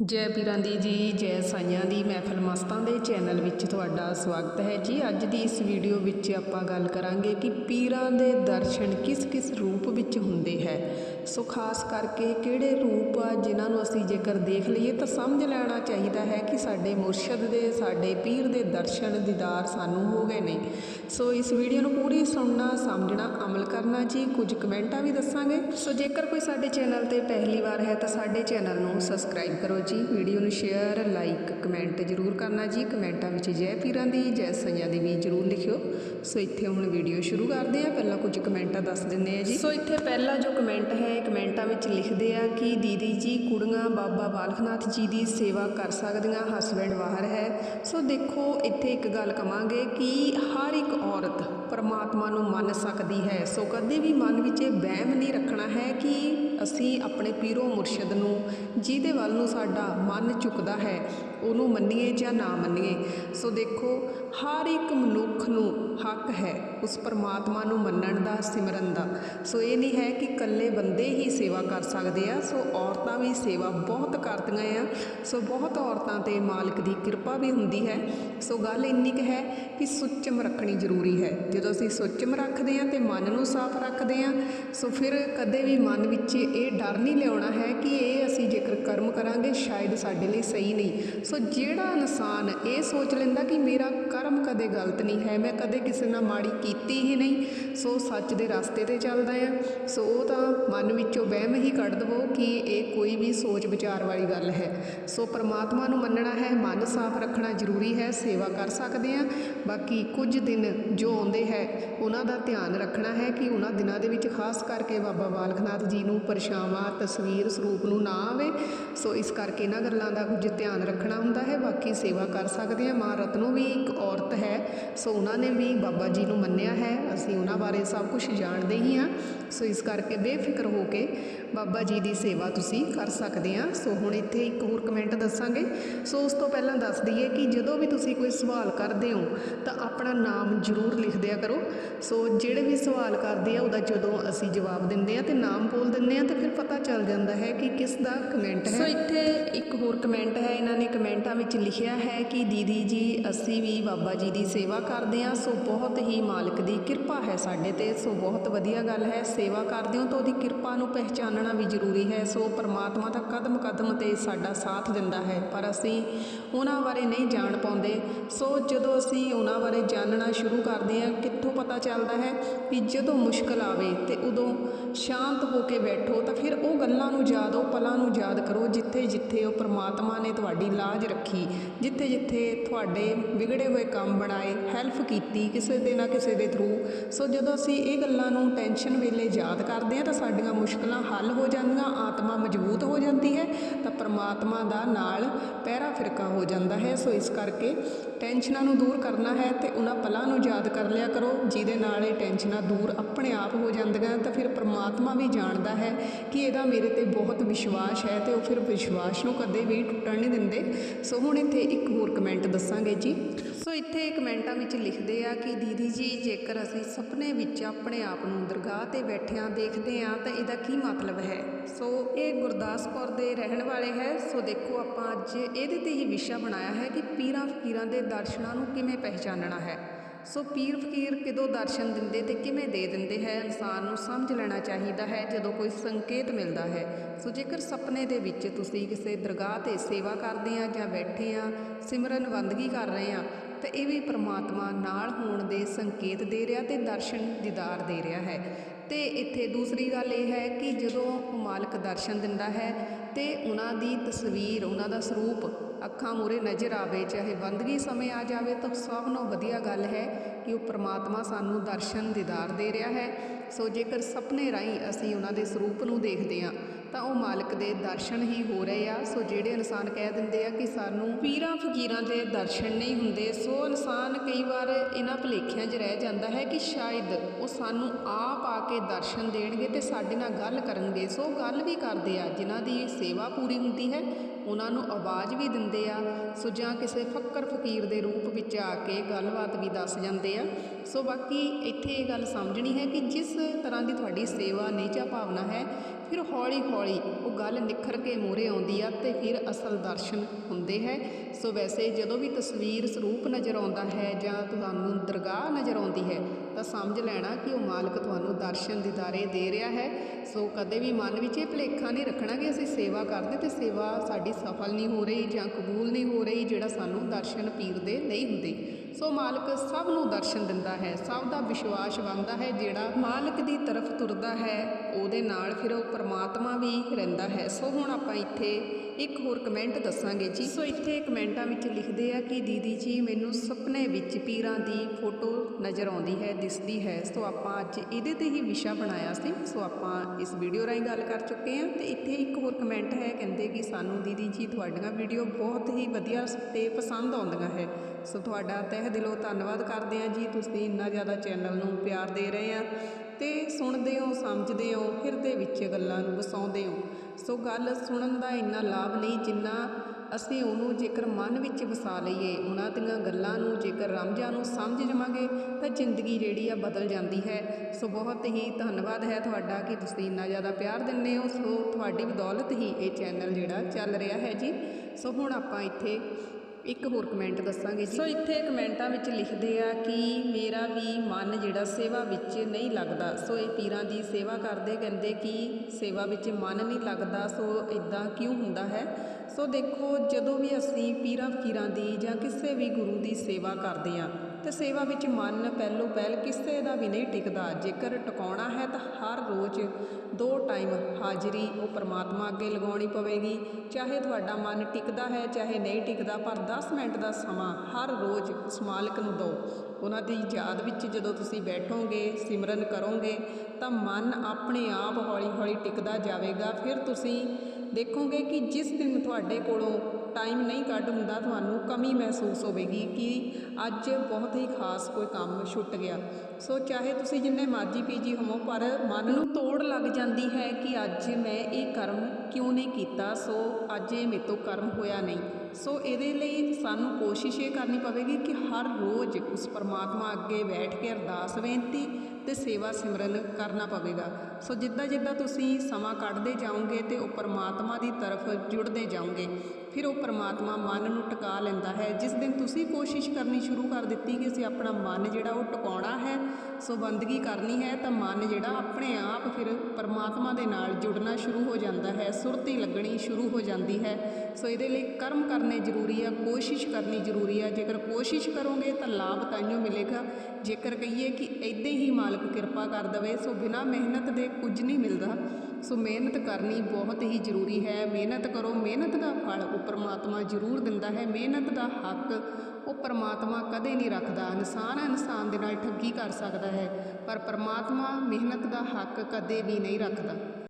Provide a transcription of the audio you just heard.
ਜੈ ਪੀਰਾਂ ਦੀ ਜੀ, ਜੈ ਸਾਈਆਂ ਦੀ ਮਹਿਫਲ ਮਸਤਾਂ ਦੇ ਚੈਨਲ ਵਿੱਚ ਤੁਹਾਡਾ ਸਵਾਗਤ ਹੈ ਜੀ। ਅੱਜ ਦੀ ਇਸ ਵੀਡੀਓ ਵਿੱਚ ਆਪਾਂ ਗੱਲ ਕਰਾਂਗੇ ਕਿ ਪੀਰਾਂ ਦੇ ਦਰਸ਼ਨ ਕਿਸ ਕਿਸ ਰੂਪ ਵਿੱਚ ਹੁੰਦੇ ਹੈ। ਸੋ ਖਾਸ ਕਰਕੇ ਕਿਹੜੇ ਰੂਪ ਆ ਜਿਨ੍ਹਾਂ ਨੂੰ ਅਸੀਂ ਜੇਕਰ ਦੇਖ ਲਈਏ ਤਾਂ ਸਮਝ ਲੈਣਾ ਚਾਹੀਦਾ ਹੈ ਕਿ ਸਾਡੇ ਮੁਰਸ਼ਦ ਦੇ, ਸਾਡੇ ਪੀਰ ਦੇ ਦਰਸ਼ਨ ਦੀਦਾਰ ਸਾਨੂੰ ਹੋ ਗਏ ਨੇ। ਸੋ ਇਸ ਵੀਡੀਓ ਨੂੰ ਪੂਰੀ ਸੁਣਨਾ, ਸਮਝਣਾ, ਅਮਲ ਕਰਨਾ ਜੀ, ਕੁਝ ਕਮੈਂਟਾਂ ਵੀ ਦੱਸਾਂਗੇ। ਸੋ ਜੇਕਰ ਕੋਈ ਸਾਡੇ ਚੈਨਲ ਤੇ ਪਹਿਲੀ ਵਾਰ ਹੈ ਤਾਂ ਸਾਡੇ ਚੈਨਲ ਨੂੰ ਸਬਸਕ੍ਰਾਈਬ ਕਰੋ ਜੀ। ਵੀਡੀਓ ਨੂੰ ਸ਼ੇਅਰ, ਲਾਈਕ, ਕਮੈਂਟ ਜ਼ਰੂਰ ਕਰਨਾ ਜੀ। ਕਮੈਂਟਾਂ ਵਿੱਚ ਜੈ ਪੀਰਾਂ ਦੀ, ਜੈ ਸਈਆਂ ਦੀ ਵੀ ਜ਼ਰੂਰ ਲਿਖਿਓ। ਸੋ ਇੱਥੇ ਹੁਣ ਵੀਡੀਓ ਸ਼ੁਰੂ ਕਰਦੇ ਆ ਪਹਿਲਾਂ ਕੁਝ ਕਮੈਂਟਾਂ ਦੱਸ ਦਿੰਦੇ ਆ ਜੀ। ਸੋ ਇੱਥੇ ਪਹਿਲਾ ਜੋ ਕਮੈਂਟ ਹੈ ਕਮੈਂਟਾਂ ਵਿੱਚ ਲਿਖਦੇ ਆ ਕਿ ਦੀਦੀ ਜੀ, ਕੁੜੀਆਂ ਬਾਬਾ ਬਾਲਕ ਨਾਥ ਜੀ ਦੀ ਸੇਵਾ ਕਰ ਸਕਦੀਆਂ ਹਸਬੈਂਡ ਬਾਹਰ ਹੈ। ਸੋ ਦੇਖੋ, ਇੱਥੇ ਇੱਕ ਗੱਲ ਕਵਾਂਗੇ ਕਿ ਹਰ ਇੱਕ ਔਰਤ ਪਰਮਾਤਮਾ ਨੂੰ ਮੰਨ ਸਕਦੀ ਹੈ। ਸੋ ਕਦੇ ਵੀ ਮਨ ਵਿੱਚ ਇਹ ਵਹਿਮ ਨਹੀਂ ਰੱਖਣਾ ਹੈ ਕਿ ਅਸੀਂ ਆਪਣੇ ਪੀਰੋ ਮੁਰਸ਼ਿਦ ਨੂੰ, ਜਿਹਦੇ ਵੱਲ ਨੂੰ ਸਾਡਾ ਮਨ ਝੁਕਦਾ ਹੈ, ਉਹਨੂੰ ਮੰਨੀਏ ਜਾਂ ਨਾ ਮੰਨੀਏ। ਸੋ ਦੇਖੋ, ਹਰ ਇੱਕ ਮਨੁੱਖ ਨੂੰ ਹੱਕ ਹੈ ਉਸ ਪਰਮਾਤਮਾ ਨੂੰ ਮੰਨਣ ਦਾ, ਸਿਮਰਨ ਦਾ। ਸੋ ਇਹ ਨਹੀਂ ਹੈ ਕਿ ਇਕੱਲੇ ਬੰਦੇ ਹੀ ਸੇਵਾ ਕਰ ਸਕਦੇ ਆ, ਸੋ ਔਰਤਾਂ ਵੀ ਸੇਵਾ ਬਹੁਤ ਕਰਦੀਆਂ ਆ। ਸੋ ਬਹੁਤ ਔਰਤਾਂ ਤੇ ਮਾਲਕ ਦੀ ਕਿਰਪਾ ਵੀ ਹੁੰਦੀ ਹੈ। ਸੋ ਗੱਲ ਇੰਨੀ ਕੁ ਹੈ ਕਿ ਸੁੱਚਮ ਰੱਖਣੀ ਜ਼ਰੂਰੀ ਹੈ। ਜਦੋਂ ਅਸੀਂ ਸੁੱਚਮ ਰੱਖਦੇ ਆ ਤੇ ਮਨ ਨੂੰ ਸਾਫ਼ ਰੱਖਦੇ ਆ, ਸੋ ਫਿਰ ਕਦੇ ਵੀ ਮਨ ਵਿੱਚ ਇਹ ਡਰ ਨਹੀਂ ਲਿਆਉਣਾ ਹੈ ਕਿ ਇਹ ਅਸੀਂ ਜੇਕਰ ਕਰਮ ਕਰਾਂਗੇ, ਸ਼ਾਇਦ ਸਾਡੇ ਲਈ ਸਹੀ ਨਹੀਂ। ਸੋ ਜਿਹੜਾ ਇਨਸਾਨ ਇਹ ਸੋਚ ਲੈਂਦਾ ਕਿ ਮੇਰਾ ਕਰਮ ਕਦੇ ਗਲਤ ਨਹੀਂ ਹੈ, ਮੈਂ ਕਦੇ ਕਿਸੇ ਨਾਲ ਮਾੜੀ ਕੀਤੀ ਹੀ ਨਹੀਂ, ਸੋ ਸੱਚ ਦੇ ਰਸਤੇ ਤੇ ਚੱਲਦਾ ਆ। ਸੋ ਉਹ ਤਾਂ ਮਨ ਵਿੱਚੋਂ ਵਹਿਮ ਹੀ ਕੱਢ ਦਵੋ ਕਿ ਇਹ ਕੋਈ ਵੀ ਸੋਚ ਵਿਚਾਰ ਵਾਲੀ ਗੱਲ ਹੈ। ਸੋ ਪ੍ਰਮਾਤਮਾ ਨੂੰ ਮੰਨਣਾ ਹੈ, ਮਨ ਸਾਫ਼ ਰੱਖਣਾ ਜ਼ਰੂਰੀ ਹੈ, ਸੇਵਾ ਕਰ ਸਕਦੇ ਆ ਬਾਕੀ ਕੁਝ ਦਿਨ ਜੋ ਆਉਂਦੇ ਹੈ, ਉਹਨਾਂ ਦਾ ਧਿਆਨ ਰੱਖਣਾ ਹੈ ਕਿ ਉਹਨਾਂ ਦਿਨਾਂ ਦੇ ਵਿੱਚ ਖਾਸ ਕਰਕੇ ਬਾਬਾ ਬਾਲਕਨਾਥ ਜੀ ਨੂੰ ਪਰਛਾਵਾਂ ਤਸਵੀਰ ਸਰੂਪ ਨੂੰ ਨਾ ਆਵੇ। ਸੋ ਇਸ ਕਰਕੇ ਇਹਨਾਂ ਗੱਲਾਂ ਦਾ ਕੁਝ ਧਿਆਨ ਰੱਖਣਾ ਹੁੰਦਾ ਹੈ। ਬਾਕੀ ਸੇਵਾ ਕਰ ਸਕਦੇ ਆ ਮਾਂ ਰਤਨੋ ਵੀ ਇੱਕ ਔਰਤ ਹੈ। ਸੋ ਉਹਨਾਂ ਨੇ ਵੀ ਬਾਬਾ ਜੀ ਨੂੰ ਮੰਨਿਆ ਹੈ। ਅਸੀਂ ਉਹਨਾਂ ਬਾਰੇ ਸਭ ਕੁਝ ਜਾਣਦੇ ਹੀ ਹਾਂ। ਸੋ ਇਸ ਕਰਕੇ ਬੇਫਿਕਰ ਹੋ ਕੇ ਬਾਬਾ ਜੀ ਦੀ ਸੇਵਾ ਤੁਸੀਂ ਕਰ ਸਕਦੇ ਆ। ਸੋ ਹੁਣ ਇੱਥੇ ਇੱਕ ਹੋਰ ਕਮੈਂਟ ਦੱਸਾਂਗੇ। ਸੋ ਉਸ ਤੋਂ ਪਹਿਲਾਂ ਦੱਸ ਦਈਏ ਕਿ ਜਦੋਂ ਵੀ ਤੁਸੀਂ ਕੋਈ ਸਵਾਲ ਕਰਦੇ ਹੋ, ਤਾਂ ਆਪਣਾ ਨਾਮ ਜ਼ਰੂਰ ਲਿਖ ਦਿਆ ਕਰੋ। ਸੋ ਜਿਹੜੇ ਵੀ ਸਵਾਲ ਕਰਦੇ ਆ, ਉਹਦਾ ਜਦੋਂ ਅਸੀਂ ਜਵਾਬ ਦਿੰਦੇ ਆ ਤੇ ਨਾਮ ਬੋਲ ਦਿੰਦੇ ਆ, ਤੇ ਫਿਰ ਪਤਾ ਚੱਲ ਜਾਂਦਾ ਹੈ ਕਿ ਕਿਸ ਦਾ ਕਮੈਂਟ ਹੈ। ਸੋ ਇੱਥੇ ਇੱਕ ਹੋਰ ਕਮੈਂਟ ਹੈ। ਇਹਨਾਂ ਨੇ ਕਮੈਂਟਾਂ ਵਿੱਚ ਲਿਖਿਆ ਹੈ ਕਿ, ਦੀਦੀ ਜੀ, ਅਸੀਂ ਵੀ ਬਾਬਾ ਜੀ ਦੀ ਸੇਵਾ ਕਰਦੇ ਆ। ਸੋ ਬਹੁਤ ਹੀ ਮਾਲਕ ਦੀ ਕਿਰਪਾ ਹੈ ਸਾਡੇ ਤੇ। ਸੋ ਬਹੁਤ ਵਧੀਆ ਗੱਲ ਹੈ। ਸੇਵਾ ਕਰਦੇ ਹੋ ਤਾਂ ਉਹਦੀ ਕਿਰਪਾ ਨੂੰ ਪਹਿਚਾਨਣਾ ਵੀ ਜ਼ਰੂਰੀ ਹੈ। ਸੋ ਪਰਮਾਤਮਾ ਤਾਂ ਕਦਮ ਕਦਮ ਤੇ ਸਾਡਾ ਸਾਥ ਦਿੰਦਾ ਹੈ, ਪਰ ਅਸੀਂ ਉਹਨਾਂ ਬਾਰੇ ਨਹੀਂ ਜਾਣ ਪਾਉਂਦੇ। ਸੋ ਜਦੋਂ ਅਸੀਂ ਉਹਨਾਂ ਬਾਰੇ ਜਾਣਨਾ ਸ਼ੁਰੂ ਕਰਦੇ ਹਾਂ, ਕਿੱਥੋਂ ਪਤਾ ਚੱਲਦਾ ਹੈ ਕਿ ਜਦੋਂ ਮੁਸ਼ਕਲ ਆਵੇ ਤੇ ਉਦੋਂ ਸ਼ਾਂਤ ਹੋ ਕੇ ਬੈਠੋ, ਤਾਂ ਫਿਰ ਉਹ ਗੱਲਾਂ ਨੂੰ ਯਾਦ, ਉਹ ਪਲਾਂ ਨੂੰ ਯਾਦ ਕਰੋ ਜਿੱਥੇ ਜਿੱਥੇ ਉਹ ਪਰਮਾਤਮਾ ਨੇ ਤੁਹਾਡੀ ਲਾਜ ਰੱਖੀ ਜਿੱਥੇ ਜਿੱਥੇ ਤੁਹਾਡੇ ਵਿਗੜੇ ਹੋਏ ਕੰਮ ਬਣਾਏ, ਹੈਲਪ ਕੀਤੀ ਕਿਸੇ ਦੇ ਨਾ ਕਿਸੇ ਦੇ ਥਰੂ ਸੋ ਜਦੋਂ ਅਸੀਂ ਇਹ ਗੱਲਾਂ ਨੂੰ ਟੈਨਸ਼ਨ ਵੇਲੇ ਯਾਦ ਕਰਦੇ ਹਾਂ, ਤਾਂ ਸਾਡੀਆਂ ਮੁਸ਼ਕਲਾਂ ਹੱਲ ਹੋ ਜਾਂਦੀਆਂ, ਆਤਮਾ ਮਜ਼ਬੂਤ ਹੋ ਜਾਂਦੀ ਹੈ, ਤਾਂ ਪਰਮਾਤਮਾ ਦਾ ਨਾਲ ਪਹਿਰਾ ਫਿਰਕਾ ਹੋ ਜਾਂਦਾ ਹੈ। ਸੋ ਇਸ ਕਰਕੇ ਟੈਨਸ਼ਨਾਂ ਨੂੰ ਦੂਰ ਕਰਨਾ ਹੈ ਤੇ ਉਹਨਾਂ ਪਲਾਂ ਨੂੰ ਯਾਦ ਕਰ ਲਿਆ ਕਰੋ, ਜਿਹਦੇ ਨਾਲ ਇਹ ਟੈਨਸ਼ਨਾਂ ਦੂਰ ਆਪਣੇ ਆਪ ਹੋ ਜਾਂਦੀਆਂ, ਤਾਂ ਫਿਰ ਪਰਮਾਤਮਾ ਵੀ ਜਾਣਦਾ ਹੈ ਕਿ ਇਹਦਾ ਮੇਰੇ ਤੇ ਬਹੁਤ ਵਿਸ਼ਵਾਸ ਹੈ ਤੇ ਉਹ ਫਿਰ ਵਿਸ਼ਵਾਸ ਨੂੰ ਕਦੇ ਵੀ ਟੁੱਟਣ ਨਹੀਂ ਦਿੰਦੇ। ਸੋ ਹੁਣ ਇੱਥੇ ਇੱਕ ਹੋਰ ਕਮੈਂਟ ਦੱਸਾਂਗੇ ਜੀ। ਸੋ ਇੱਥੇ ਕਮੈਂਟਾਂ ਵਿੱਚ ਲਿਖਦੇ ਆ ਕਿ ਦੀਦੀ ਜੀ, ਜੇਕਰ ਅਸੀਂ ਸੁਪਨੇ ਵਿੱਚ ਆਪਣੇ ਆਪ ਨੂੰ ਦਰਗਾਹ ਤੇ ਬੈਠਿਆਂ ਦੇਖਦੇ ਆ, ਤਾਂ ਇਹਦਾ ਕੀ ਮਤਲਬ ਹੈ? ਸੋ ਇਹ ਗੁਰਦਾਸਪੁਰ ਦੇ ਰਹਿਣ ਵਾਲੇ ਹੈ। ਸੋ ਦੇਖੋ, ਆਪਾਂ ਅੱਜ ਇਹਦੇ ਤੇ ਹੀ ਵਿਸ਼ਾ ਬਣਾਇਆ ਹੈ ਕਿ ਪੀਰਾਂ ਫਕੀਰਾਂ ਦੇ ਦਰਸ਼ਨਾਂ ਨੂੰ ਕਿਵੇਂ ਪਹਿਚਾਨਣਾ ਹੈ। ਸੋ ਪੀਰ ਫਕੀਰ ਕਿਦੋਂ ਦਰਸ਼ਨ ਦਿੰਦੇ ਤੇ ਕਿਵੇਂ ਦੇ ਦਿੰਦੇ ਹੈ, ਇਨਸਾਨ ਨੂੰ ਸਮਝ ਲੈਣਾ ਚਾਹੀਦਾ ਹੈ, ਜਦੋਂ ਕੋਈ ਸੰਕੇਤ ਮਿਲਦਾ ਹੈ। ਸੋ ਜੇਕਰ ਸੁਪਨੇ ਦੇ ਵਿੱਚ ਤੁਸੀਂ ਕਿਸੇ ਦਰਗਾਹ ਤੇ ਸੇਵਾ ਕਰਦੇ ਆ ਜਾਂ ਬੈਠੇ ਆ, ਸਿਮਰਨ ਬੰਦਗੀ ਕਰ ਰਹੇ ਆ ਤਾਂ ਇਹ ਵੀ ਪ੍ਰਮਾਤਮਾ ਨਾਲ ਹੋਣ ਦੇ ਸੰਕੇਤ ਦੇ ਰਿਹਾ ਤੇ ਦਰਸ਼ਨ ਦੀਦਾਰ ਦੇ ਰਿਹਾ ਹੈ। ਤੇ ਇੱਥੇ ਦੂਸਰੀ ਗੱਲ ਇਹ ਹੈ ਕਿ ਜਦੋਂ ਮਾਲਕ ਦਰਸ਼ਨ ਦਿੰਦਾ ਹੈ ਤੇ ਉਹਨਾਂ ਦੀ ਤਸਵੀਰ, ਉਹਨਾਂ ਦਾ ਸਰੂਪ ਅੱਖਾਂ ਮੂਰੇ ਨਜ਼ਰ ਆਵੇ, ਚਾਹੇ ਬੰਦਗੀ ਸਮੇਂ ਆ ਜਾਵੇ, ਤਾਂ ਸਭ ਨੂੰ ਵਧੀਆ ਗੱਲ ਹੈ ਕਿ ਉਹ ਪ੍ਰਮਾਤਮਾ ਸਾਨੂੰ ਦਰਸ਼ਨ ਦੀਦਾਰ ਦੇ ਰਿਹਾ ਹੈ। ਸੋ ਜੇਕਰ ਸੁਪਨੇ ਰਾਹੀਂ ਅਸੀਂ ਉਹਨਾਂ ਦੇ ਸਰੂਪ ਨੂੰ ਦੇਖਦੇ ਹਾਂ ਤਾਂ ਉਹ ਮਾਲਕ ਦੇ ਦਰਸ਼ਨ ਹੀ ਹੋ ਰਹੇ ਆ। ਸੋ ਜਿਹੜੇ ਇਨਸਾਨ ਕਹਿ ਦਿੰਦੇ ਆ ਕਿ ਸਾਨੂੰ ਪੀਰਾਂ ਫਕੀਰਾਂ ਦੇ ਦਰਸ਼ਨ ਨਹੀਂ ਹੁੰਦੇ, ਸੋ ਇਨਸਾਨ ਕਈ ਵਾਰ ਇਹਨਾਂ ਭੁਲੇਖਿਆਂ 'ਚ ਰਹਿ ਜਾਂਦਾ ਹੈ ਕਿ ਸ਼ਾਇਦ ਉਹ ਸਾਨੂੰ ਆਪ ਆ ਕੇ ਦਰਸ਼ਨ ਦੇਣਗੇ ਤੇ ਸਾਡੇ ਨਾਲ ਗੱਲ ਕਰਨਗੇ। ਸੋ ਗੱਲ ਵੀ ਕਰਦੇ ਆ, ਜਿਨ੍ਹਾਂ ਦੀ ਸੇਵਾ ਪੂਰੀ ਹੁੰਦੀ ਹੈ ਉਹਨਾਂ ਨੂੰ ਆਵਾਜ਼ ਵੀ ਦਿੰਦੇ ਆ। ਸੋ ਜਾਂ ਕਿਸੇ ਫੱਕਰ ਫਕੀਰ ਦੇ ਰੂਪ ਵਿੱਚ ਆ ਕੇ ਗੱਲਬਾਤ ਵੀ ਦੱਸ ਜਾਂਦੇ ਆ। ਸੋ ਬਾਕੀ ਇੱਥੇ ਇਹ ਗੱਲ ਸਮਝਣੀ ਹੈ ਕਿ ਜਿਸ ਤਰ੍ਹਾਂ ਦੀ ਤੁਹਾਡੀ ਸੇਵਾ, ਨੇਚਾ ਭਾਵਨਾ ਹੈ, ਫਿਰ ਹੌਲੀ ਹੌਲੀ ਹੌਲੀ ਉਹ ਗੱਲ ਨਿਖਰ ਕੇ ਮੂਹਰੇ ਆਉਂਦੀ ਆ ਤੇ ਫਿਰ ਅਸਲ ਦਰਸ਼ਨ ਹੁੰਦੇ ਹੈ। ਸੋ ਵੈਸੇ ਜਦੋਂ ਵੀ ਤਸਵੀਰ ਸਰੂਪ ਨਜ਼ਰ ਆਉਂਦਾ ਹੈ ਜਾਂ ਤੁਹਾਨੂੰ ਦਰਗਾਹ ਨਜ਼ਰ ਆਉਂਦੀ ਹੈ ਤਾਂ ਸਮਝ ਲੈਣਾ ਕਿ ਉਹ ਮਾਲਕ ਤੁਹਾਨੂੰ ਦਰਸ਼ਨ ਦਿਦਾਰੇ ਦੇ ਰਿਹਾ ਹੈ। ਸੋ ਕਦੇ ਵੀ ਮਨ ਵਿੱਚ ਇਹ ਭੁਲੇਖਾ ਨਹੀਂ ਰੱਖਣਾ ਕਿ ਅਸੀਂ ਸੇਵਾ ਕਰਦੇ ਤੇ ਸੇਵਾ ਸਾਡੀ ਸਫਲ ਨਹੀਂ ਹੋ ਰਹੀ ਜਾਂ ਕਬੂਲ ਨਹੀਂ ਹੋ ਰਹੀ ਜਿਹੜਾ ਸਾਨੂੰ ਦਰਸ਼ਨ ਪੀਰ ਦੇ ਨਹੀਂ ਹੁੰਦੇ। ਸੋ ਮਾਲਕ ਸਭ ਨੂੰ ਦਰਸ਼ਨ ਦਿੰਦਾ ਹੈ, ਸਭ ਦਾ ਵਿਸ਼ਵਾਸ ਬਣਦਾ ਹੈ, ਜਿਹੜਾ ਮਾਲਕ ਦੀ ਤਰਫ ਤੁਰਦਾ ਹੈ, ਉਹਦੇ ਨਾਲ ਫਿਰ ਉਹ ਪਰਮਾਤਮਾ ਵੀ ਰਹਿੰਦਾ ਹੈ। ਸੋ ਹੁਣ ਆਪਾਂ ਇੱਥੇ ਇੱਕ ਹੋਰ ਕਮੈਂਟ ਦੱਸਾਂਗੇ ਜੀ। ਸੋ ਇੱਥੇ ਕਮੈਂਟਾਂ ਵਿੱਚ ਲਿਖਦੇ ਆ ਕਿ ਦੀਦੀ ਜੀ, ਮੈਨੂੰ ਸੁਪਨੇ ਵਿੱਚ ਪੀਰਾਂ ਦੀ ਫੋਟੋ ਨਜ਼ਰ ਆਉਂਦੀ ਹੈ, ਦਿਸਦੀ ਹੈ। ਸੋ ਆਪਾਂ ਅੱਜ ਇਹਦੇ ਤੇ ਹੀ ਵਿਸ਼ਾ ਬਣਾਇਆ ਸੀ। ਸੋ ਆਪਾਂ ਇਸ ਵੀਡੀਓ ਰਾਹੀਂ ਗੱਲ ਕਰ ਚੁੱਕੇ ਹਾਂ। ਤੇ ਇੱਥੇ ਇੱਕ ਹੋਰ ਕਮੈਂਟ ਹੈ, ਕਹਿੰਦੇ ਕਿ ਸਾਨੂੰ ਦੀਦੀ ਜੀ, ਤੁਹਾਡੀਆਂ ਵੀਡੀਓ ਬਹੁਤ ਹੀ ਵਧੀਆ ਤੇ ਪਸੰਦ ਆਉਂਦੀਆਂ ਹੈ। ਸੋ ਤੁਹਾਡਾ ਤਹਿ ਦਿਲੋਂ ਧੰਨਵਾਦ ਕਰਦੇ ਹਾਂ ਜੀ। ਤੁਸੀਂ ਇੰਨਾ ਜ਼ਿਆਦਾ ਚੈਨਲ ਨੂੰ ਪਿਆਰ ਦੇ ਰਹੇ ਆ ਤੇ ਸੁਣਦੇ ਹੋ, ਸਮਝਦੇ ਹੋ, ਹਿਰਦੇ ਵਿੱਚ ਗੱਲਾਂ ਨੂੰ ਵਸਾਉਂਦੇ ਹੋ। ਸੋ ਗੱਲ ਸੁਣਨ ਦਾ ਇੰਨਾ ਲਾਭ ਨਹੀਂ ਜਿੰਨਾ ਅਸੀਂ ਉਹਨੂੰ ਜੇਕਰ ਮਨ ਵਿੱਚ ਵਸਾ ਲਈਏ, ਉਹਨਾਂ ਦੀਆਂ ਗੱਲਾਂ ਨੂੰ ਜੇਕਰ ਰਮਜਾਂ ਨੂੰ ਸਮਝ ਜਾਵਾਂਗੇ ਤਾਂ ਜ਼ਿੰਦਗੀ ਜਿਹੜੀ ਆ ਬਦਲ ਜਾਂਦੀ ਹੈ। ਸੋ ਬਹੁਤ ਹੀ ਧੰਨਵਾਦ ਹੈ ਤੁਹਾਡਾ ਕਿ ਤੁਸੀਂ ਇੰਨਾ ਜ਼ਿਆਦਾ ਪਿਆਰ ਦਿੰਦੇ ਹੋ। ਸੋ ਤੁਹਾਡੀ ਬਦੌਲਤ ਹੀ ਇਹ ਚੈਨਲ ਜਿਹੜਾ ਚੱਲ ਰਿਹਾ ਹੈ ਜੀ। ਸੋ ਹੁਣ ਆਪਾਂ ਇੱਥੇ ਇੱਕ ਹੋਰ ਕਮੈਂਟ ਦੱਸਾਂਗੇ ਜੀ। ਸੋ ਇੱਥੇ ਕਮੈਂਟਾਂ ਵਿੱਚ ਲਿਖਦੇ ਆ ਕਿ ਮੇਰਾ ਵੀ ਮਨ ਜਿਹੜਾ ਸੇਵਾ ਵਿੱਚ ਨਹੀਂ ਲੱਗਦਾ। ਸੋ ਇਹ ਪੀਰਾਂ ਦੀ ਸੇਵਾ ਕਰਦੇ ਕਹਿੰਦੇ ਕਿ ਸੇਵਾ ਵਿੱਚ ਮਨ ਨਹੀਂ ਲੱਗਦਾ। ਸੋ ਇਦਾਂ ਕਿਉਂ ਹੁੰਦਾ ਹੈ? ਸੋ ਦੇਖੋ, ਜਦੋਂ ਵੀ ਅਸੀਂ ਪੀਰਾਂ ਫਕੀਰਾਂ ਦੀ ਜਾਂ ਕਿਸੇ ਵੀ ਗੁਰੂ ਦੀ ਸੇਵਾ ਕਰਦੇ ਆ ਤੇ ਸੇਵਾ ਵਿੱਚ ਮਨ ਪਹਿਲੋ ਪਹਿਲ ਕਿਸੇ ਦਾ ਵੀ ਨਹੀਂ ਟਿਕਦਾ। ਜੇਕਰ ਟਿਕਾਉਣਾ ਹੈ ਤਾਂ ਹਰ ਰੋਜ਼ ਦੋ ਟਾਈਮ ਹਾਜ਼ਰੀ ਉਹ ਪਰਮਾਤਮਾ ਅੱਗੇ ਲਗਾਉਣੀ ਪਵੇਗੀ। ਚਾਹੇ ਤੁਹਾਡਾ ਮਨ ਟਿਕਦਾ ਹੈ, ਚਾਹੇ ਨਹੀਂ ਟਿਕਦਾ, ਪਰ 10 ਮਿੰਟ ਦਾ ਸਮਾਂ ਹਰ ਰੋਜ਼ ਸਮਾਲਕ ਨੂੰ ਦਿਓ। ਉਹਨਾਂ ਦੀ ਯਾਦ ਵਿੱਚ ਜਦੋਂ ਤੁਸੀਂ ਬੈਠੋਗੇ, ਸਿਮਰਨ ਕਰੋਗੇ, ਤਾਂ ਮਨ ਆਪਣੇ ਆਪ ਹੌਲੀ-ਹੌਲੀ ਟਿਕਦਾ ਜਾਵੇਗਾ। ਫਿਰ ਤੁਸੀਂ ਦੇਖੋਗੇ ਕਿ ਜਿਸ ਦਿਨ ਤੁਹਾਡੇ ਕੋਲੋਂ ਟਾਈਮ ਨਹੀਂ ਕੱਢ ਹੁੰਦਾ, ਤੁਹਾਨੂੰ ਕਮੀ ਮਹਿਸੂਸ ਹੋਵੇਗੀ ਕਿ ਅੱਜ ਬਹੁਤ ਹੀ ਖਾਸ ਕੋਈ ਕੰਮ ਛੁੱਟ ਗਿਆ। ਸੋ ਚਾਹੇ ਤੁਸੀਂ ਜਿੰਨੇ ਮਰਜ਼ੀ ਪੀਜੀ ਹੋਵੋ, ਪਰ ਮਨ ਨੂੰ ਤੋੜ ਲੱਗ ਜਾਂਦੀ ਹੈ ਕਿ ਅੱਜ ਮੈਂ ਇਹ ਕਰਮ ਕਿਉਂ ਨਹੀਂ ਕੀਤਾ? ਸੋ ਅੱਜ ਇਹ ਮੇਰੇ ਤੋਂ ਕਰਮ ਹੋਇਆ ਨਹੀਂ। ਸੋ ਇਹਦੇ ਲਈ ਸਾਨੂੰ ਕੋਸ਼ਿਸ਼ ਇਹ ਕਰਨੀ ਪਵੇਗੀ ਕਿ ਹਰ ਰੋਜ਼ ਉਸ ਪਰਮਾਤਮਾ ਅੱਗੇ ਬੈਠ ਕੇ ਅਰਦਾਸ ਬੇਨਤੀ ਤੇ ਸੇਵਾ ਸਿਮਰਨ ਕਰਨਾ ਪਵੇਗਾ। ਸੋ ਜਿੱਦਾਂ ਜਿੱਦਾਂ ਤੁਸੀਂ ਸਮਾਂ ਕੱਢਦੇ ਜਾਓਗੇ ਤੇ ਉਹ ਪਰਮਾਤਮਾ ਦੀ ਤਰਫ ਜੁੜਦੇ ਜਾਓਗੇ। ਫਿਰ ਉਹ ਪਰਮਾਤਮਾ ਮਨ ਨੂੰ ਟਿਕਾ ਲੈਂਦਾ ਹੈ। ਜਿਸ ਦਿਨ ਤੁਸੀਂ ਕੋਸ਼ਿਸ਼ ਕਰਨੀ ਸ਼ੁਰੂ ਕਰ ਦਿੱਤੀ ਕਿ ਅਸੀਂ ਆਪਣਾ ਮਨ ਜਿਹੜਾ ਉਹ ਟਿਕਾਉਣਾ ਹੈ ਸੋ ਬੰਦਗੀ ਕਰਨੀ ਹੈ, ਤਾਂ ਮਨ ਜਿਹੜਾ ਆਪਣੇ ਆਪ ਫਿਰ ਪਰਮਾਤਮਾ ਦੇ ਨਾਲ ਜੁੜਨਾ ਸ਼ੁਰੂ ਹੋ ਜਾਂਦਾ ਹੈ, ਸੁਰਤੀ ਲੱਗਣੀ ਸ਼ੁਰੂ ਹੋ ਜਾਂਦੀ ਹੈ। ਸੋ ਇਹਦੇ ਲਈ ਕਰਮ ਕਰਨੇ ਜ਼ਰੂਰੀ ਆ, ਕੋਸ਼ਿਸ਼ ਕਰਨੀ ਜ਼ਰੂਰੀ ਆ। ਜੇਕਰ ਕੋਸ਼ਿਸ਼ ਕਰੋਗੇ ਤਾਂ ਲਾਭ ਤਾਈਓ ਮਿਲੇਗਾ। ਜੇਕਰ ਕਹੀਏ ਕਿ ਇਦਾਂ ਹੀ ਮਾਲਕ ਕਿਰਪਾ ਕਰ ਦਵੇ, ਸੋ ਬਿਨਾਂ ਮਿਹਨਤ ਦੇ ਕੁਝ ਨਹੀਂ ਮਿਲਦਾ। ਸੋ ਮਿਹਨਤ ਕਰਨੀ ਬਹੁਤ ਹੀ ਜ਼ਰੂਰੀ ਹੈ। ਮਿਹਨਤ ਕਰੋ, ਮਿਹਨਤ ਦਾ ਫਲ ਉਹ ਪਰਮਾਤਮਾ ਜ਼ਰੂਰ ਦਿੰਦਾ ਹੈ। ਮਿਹਨਤ ਦਾ ਹੱਕ ਉਹ ਪਰਮਾਤਮਾ ਕਦੇ ਨਹੀਂ ਰੱਖਦਾ। ਇਨਸਾਨ ਇਨਸਾਨ ਦੇ ਨਾਲ ਠੱਗੀ ਕਰ ਸਕਦਾ ਹੈ, ਪਰ ਪਰਮਾਤਮਾ ਮਿਹਨਤ ਦਾ ਹੱਕ ਕਦੇ ਵੀ ਨਹੀਂ ਰੱਖਦਾ।